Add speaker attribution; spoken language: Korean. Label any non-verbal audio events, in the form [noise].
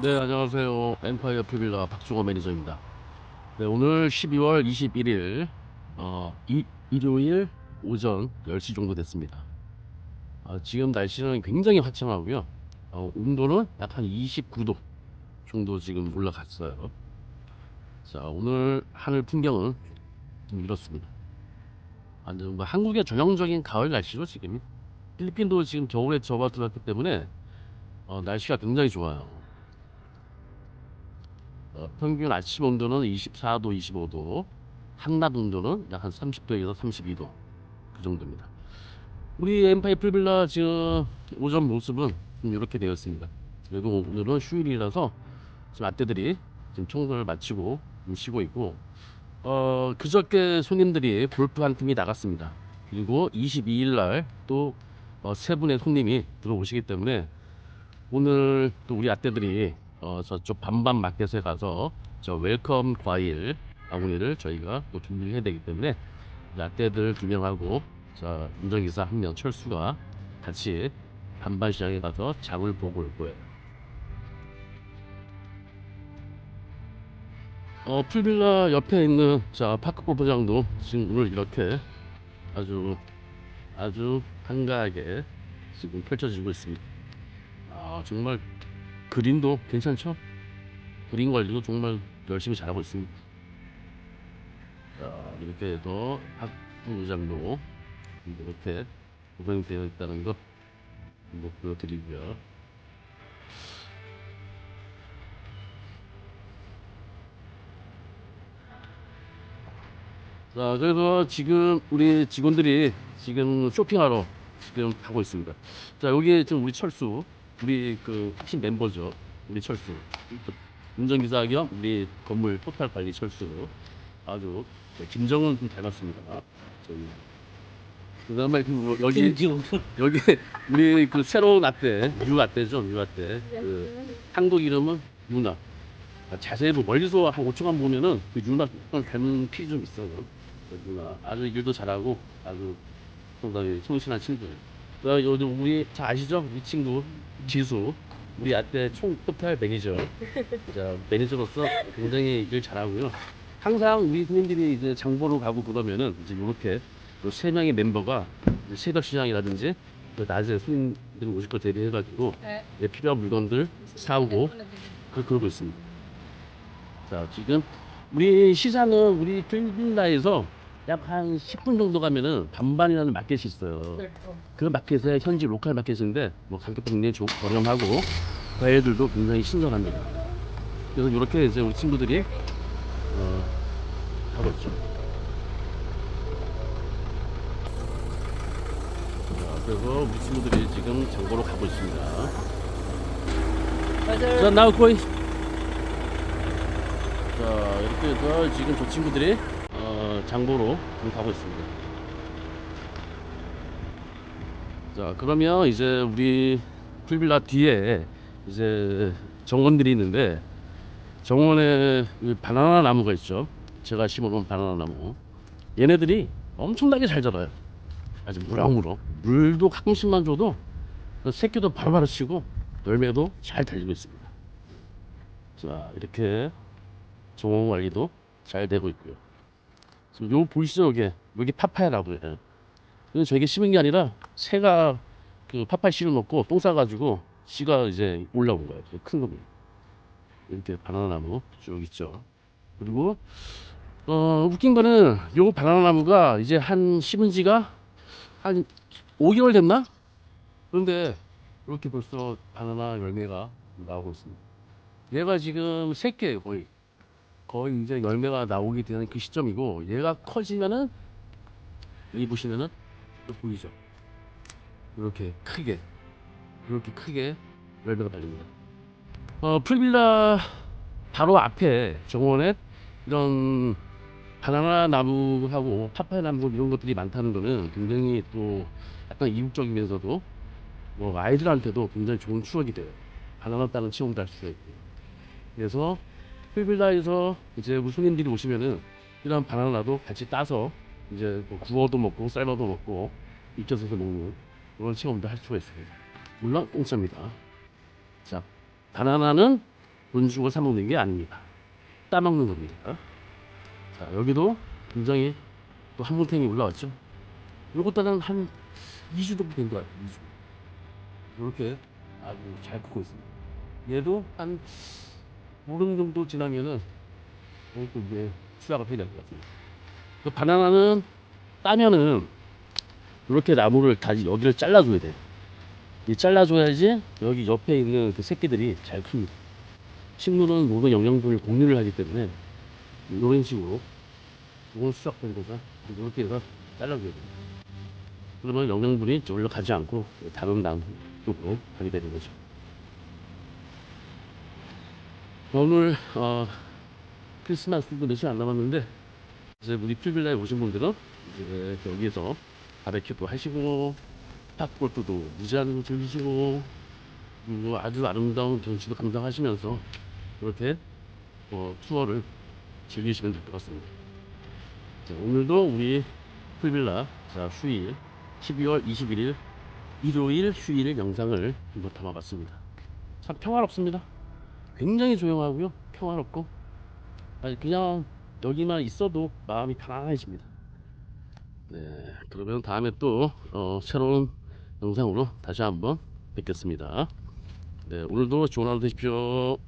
Speaker 1: 네, 안녕하세요. 엠파이어 풀빌라 박수호 매니저입니다. 네, 오늘 12월 21일, 어, 이, 일요일 오전 10시 정도 됐습니다. 아, 지금 날씨는 굉장히 화창하고요. 어, 온도는 약 한 29도 정도 지금 올라갔어요. 자, 오늘 하늘 풍경은 좀 이렇습니다. 완전 뭐 한국의 전형적인 가을 날씨로 지금 필리핀도 지금 겨울에 접어들었기 때문에 어, 날씨가 굉장히 좋아요. 어, 평균 아침 온도는 24도, 25도, 한낮 온도는 약 한 30도에서 32도 그 정도입니다. 우리 엠파이 풀빌라 지금 오전 모습은 좀 이렇게 되어 있습니다. 그리고 오늘은 휴일이라서 지금 아떼들이 지금 청소를 마치고 좀 쉬고 있고 어 그저께 손님들이 골프 한 팀이 나갔습니다. 그리고 22일 날또 어, 세 분의 손님이 들어오시기 때문에 오늘 또 우리 아떼들이 어, 저쪽 반반 마켓에 가서 저 웰컴 과일 아구니를 저희가 또 준비를 해야 되기 때문에 라떼들 두 명하고 자 운전기사 한 명 철수가 같이 반반 시장에 가서 장을 보고 올 거예요. 어 풀빌라 옆에 있는 자 파크 골프장도 지금 오늘 이렇게 아주 아주 한가하게 지금 펼쳐지고 있습니다. 아 정말 그린도 괜찮죠? 그린 관리도 정말 열심히 잘하고 있습니다. 자, 이렇게 해서 학부장도 이렇게 고정되어 있다는 거 보여드리고요. 자, 그래서 지금 우리 직원들이 지금 쇼핑하러 지금 가고 있습니다. 자, 여기 지금 우리 철수, 우리 그 핵심 멤버죠. 우리 철수. 운전기사 겸 우리 건물 토탈 관리 철수. 아주 네, 김정은 좀 닮았습니다. 저기. 그다음에 그 여기 여기 우리 그 새로운 아떼 유 아떼죠 유 아떼 그 한국 이름은 유나 아, 자세히 뭐 멀리서 한 5초간 보면은 그 유나 닮은 피 좀 있어요 그 유나 아주 일도 잘하고 아주 상당히 성실한 친구예요 그 요즘 우리 다 아시죠 우리 친구 지수 우리 아떼 총 토탈 매니저 [laughs] 자 매니저로서 굉장히 일 잘하고요 항상 우리 손님들이 이제 장보러 가고 그러면은 이제 이렇게 세 명의 멤버가 이제 새벽 시장이라든지 그 낮에 손님들이 오실 걸 대비해가지고
Speaker 2: 네.
Speaker 1: 예, 필요한 물건들 사오고 그 그러고 있습니다. 자 지금 우리 시장은 우리 필빌라에서 약 한 10분 정도 가면은 반반이라는 마켓이 있어요. 그 마켓에 현지 로컬 마켓인데 뭐 가격도 굉장히 좋 저렴하고 과일들도 굉장히 신선합니다. 그래서 이렇게 이제 우리 친구들이 어, 하고 있죠. 자, 그래서 우리 친구들이 지금 장보러 가고 있습니다.
Speaker 2: 맞아요.
Speaker 1: 자, 나우코이. 자, 이렇게 해서 지금 저 친구들이 어, 장보러 지금 가고 있습니다. 자, 그러면 이제 우리 풀빌라 뒤에 이제 정원들이 있는데 정원에 이 바나나 나무가 있죠. 제가 심어놓은 바나나 나무. 얘네들이 엄청나게 잘 자라요. 아주 무럭무럭. 물도 가끔씩만 줘도 그 새끼도 바로바로 치고 열매도 잘 달리고 있습니다. 자, 이렇게 정원 관리도 잘 되고 있고요. 지금 요 보이시죠? 여기 여기 파파야라고 해요. 근데 저게 심은 게 아니라 새가 그 파파야 씨를 먹고 똥 싸가지고 씨가 이제 올라온 거예요. 큰 겁니다. 이렇게 바나나 나무 쭉 있죠. 그리고 어 웃긴 거는 요 바나나 나무가 이제 한 심은 지가 한 5개월 됐나? 그런데 이렇게 벌써 바나나 열매가 나오고 있습니다. 얘가 지금 새끼예요 거의. 거의 이제 열매가 나오게 되는 그 시점이고 얘가 커지면은 여기 보시면은 또 보이죠? 이렇게 크게 이렇게 크게 열매가 달립니다. 어 풀빌라 바로 앞에 정원에 이런 바나나 나무하고 파파야 나무 이런 것들이 많다는 거는 굉장히 또 약간 이국적이면서도 뭐 아이들한테도 굉장히 좋은 추억이 돼요. 바나나 따는 체험도 할 수가 있고. 그래서 풀빌라에서 이제 손님들이 오시면은 이런 바나나도 같이 따서 이제 뭐 구워도 먹고 삶아도 먹고 익혀서 먹는 그런 체험도 할 수가 있습니다. 물론 공짜입니다. 자, 바나나는 돈 주고 사 먹는 게 아닙니다. 따 먹는 겁니다. 자 여기도 굉장히 또 한뭉탱이 올라왔죠. 요것도 한 2주 정도 된거 같아요. 2주. 이렇게 아주 잘 크고 있습니다. 얘도 한 보름 정도 지나면은 이것도 이제 해야 될것 같습니다. 그 바나나는 따면은 이렇게 나무를 다시 여기를 잘라줘야 돼. 이 잘라줘야지 여기 옆에 있는 그 새끼들이 잘 큽니다. 식물은 모든 영양분을 공유를 하기 때문에 이런 식으로 이건 수확된 거가 이렇게 해서 잘라줘야 돼요. 그러면 영양분이 저기로 가지 않고 다른 나무 쪽으로 가게 되는 거죠. 오늘 어, 크리스마스도 몇시 안 남았는데 이제 우리 풀빌라에 오신 분들은 이제 여기에서 바베큐도 하시고 탑골프도 무제한으로 즐기시고 그리고 아주 아름다운 경치도 감상하시면서 이렇게 어, 투어를 즐기시면 될 것 같습니다. 자, 오늘도 우리 풀빌라 자, 휴일 12월 21일 일요일 휴일 영상을 한번 담아봤습니다. 참 평화롭습니다. 굉장히 조용하고요. 평화롭고 그냥 여기만 있어도 마음이 편안해집니다. 네, 그러면 다음에 또 어, 새로운 영상으로 다시 한번 뵙겠습니다. 네, 오늘도 좋은 하루 되십시오.